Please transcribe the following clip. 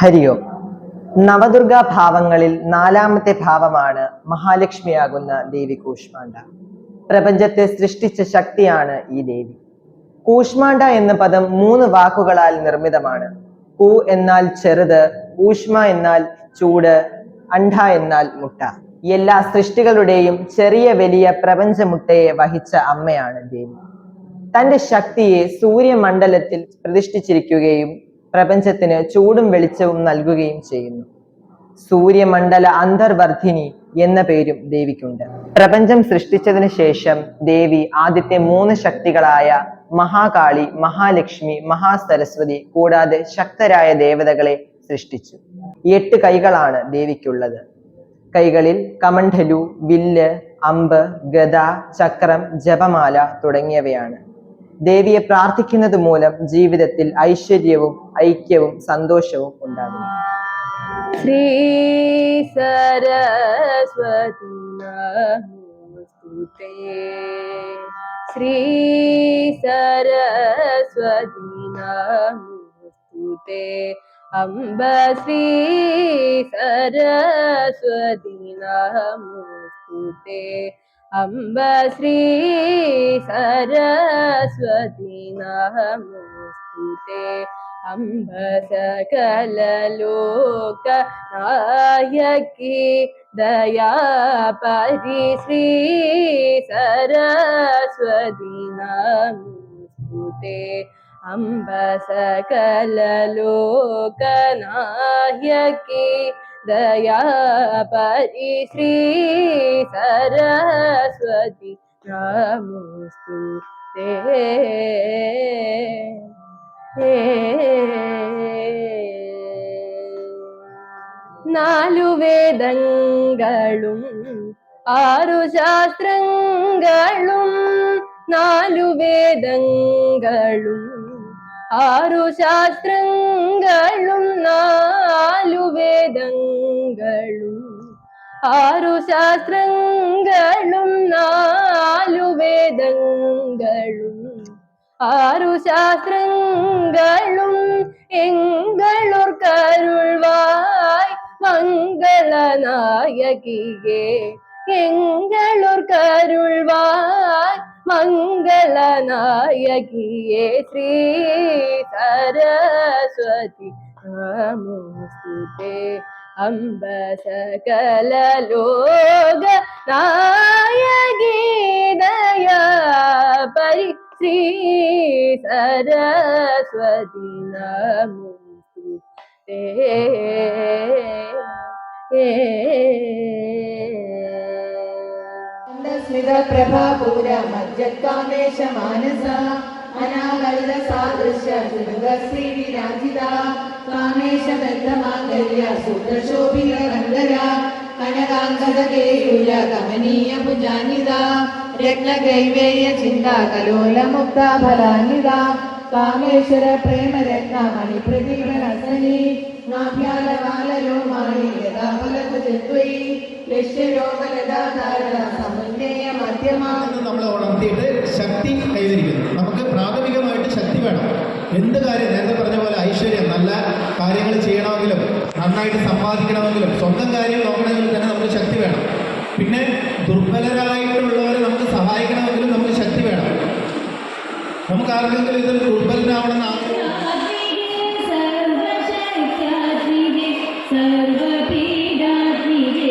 ഹരിയോ നവദുർഗാ ഭാവങ്ങളിൽ നാലാമത്തെ ഭാവമാണ് മഹാലക്ഷ്മിയാകുന്ന ദേവി കൂഷ്മാണ്ട പ്രപഞ്ചത്തെ സൃഷ്ടിച്ച ശക്തിയാണ് ഈ ദേവി. കൂഷ്മാണ്ട എന്ന പദം മൂന്ന് വാക്കുകളാൽ നിർമ്മിതമാണ്. കൂ എന്നാൽ ചെറുത് ഊഷ്മ എന്നാൽ ചൂട് അണ്ഡ എന്നാൽ മുട്ട. എല്ലാ സൃഷ്ടികളുടെയും ചെറിയ വലിയ പ്രപഞ്ചമുട്ടയെ വഹിച്ച അമ്മയാണ് ദേവി. തന്റെ ശക്തിയെ സൂര്യമണ്ഡലത്തിൽ പ്രതിഷ്ഠിച്ചിരിക്കുകയും പ്രപഞ്ചത്തിന് ചൂടും വെളിച്ചവും നൽകുകയും ചെയ്യുന്നു. സൂര്യമണ്ഡല അന്തർവർദ്ധിനി എന്ന പേരും ദേവിക്കുണ്ട്. പ്രപഞ്ചം സൃഷ്ടിച്ചതിന് ശേഷം ദേവി ആദ്യത്തെ മൂന്ന് ശക്തികളായ മഹാകാളി മഹാലക്ഷ്മി മഹാസരസ്വതി കൂടാതെ ശക്തരായ ദേവതകളെ സൃഷ്ടിച്ചു. എട്ട് കൈകളാണ് ദേവിക്കുള്ളത്. കൈകളിൽ കമണ്ഡലു വില്ല് അമ്പ് ഗദ ചക്രം ജപമാല തുടങ്ങിയവയാണ്. ദേവിയെ പ്രാർത്ഥിക്കുന്നത് മൂലം ജീവിതത്തിൽ ഐശ്വര്യവും ഐക്യവും സന്തോഷവും ഉണ്ടാകുന്നു. ശ്രീ സരസ്വതി ശ്രീ സരസ്വതി അംബ ശ്രീ സരസ്വതി നമോസ്തുതേ അംബ ശ്രീ സരസ്വതി നമോസ്തുതേ അംബ സകലലോക നായകി ദയാ പരി ശ്രീ സരസ്വതി നമോസ്തുതേ അംബ സകലലോക നായകി ദയാ പരി ശ്രീ സരസ്വതി നമോസ്തുതേ നാലു വേദങ്ങളും ആറു ശാസ്ത്രങ്ങളും നാലു വേദങ്ങളും ആറു ശാസ്ത്രങ്ങളും നാലു വേദങ്ങളും. ആറു ശാസ്ത്രങ്ങളും നാലു വേദങ്ങളും. ആറു ശാസ്ത്രങ്ങളും എങ്ങളൂർ കരുൾവായ് മംഗളനായകിയെ എങ്ങളൂർ കരുൾവായ് മംഗളനായകിയെ ശ്രീ സരസ്വതി നമോസ്തുതേ. അംബ സകല ലോക നായകീതയ പരി ശ്രീ സരസ്വതി നമോസ്തുതേ. സ്മിത പ്രഭാപൂര മജ്ജത്കാമേശ മാനസ അനാകലിത സാദൃശ്യ ശ്രീ വിരാജിത കാമേശ ബന്ധമാംഗല്യ സുദ്രശോഭിത കന്ധര കനകാംഗത കേയൂര കമനീയ ഭുജാനിത രത്നകൈവേയ ചിന്ത കലോല മുക്ത ഫലാനിത കാമേശ്വര പ്രേമരത്നമണി. മണിപ്രതിഭനസനി നാഭ്യാലവാലരോമായി യഥാഫലത്ത് ചെത്വൈ നമ്മളെ ശക്തി കൈവരിക്കുന്നു. നമുക്ക് പ്രാഥമികമായിട്ട് ശക്തി വേണം. എന്ത് കാര്യം? നേരത്തെ പറഞ്ഞ പോലെ ഐശ്വര്യം. നല്ല കാര്യങ്ങൾ ചെയ്യണമെങ്കിലും നന്നായിട്ട് സമ്പാദിക്കണമെങ്കിലും സ്വന്തം കാര്യം നോക്കണമെങ്കിൽ തന്നെ നമുക്ക് ശക്തി വേണം. പിന്നെ ദുർബലരായിട്ടുള്ളവരെ നമുക്ക് സഹായിക്കണമെങ്കിലും നമുക്ക് ശക്തി വേണം നമുക്ക് ആർക്കെങ്കിലും ഇതിൽ ദുർബലനാവണമെന്ന് ആഗ്രഹം. സർവശക്യാത്മികേ സർവപീഡാത്മികേ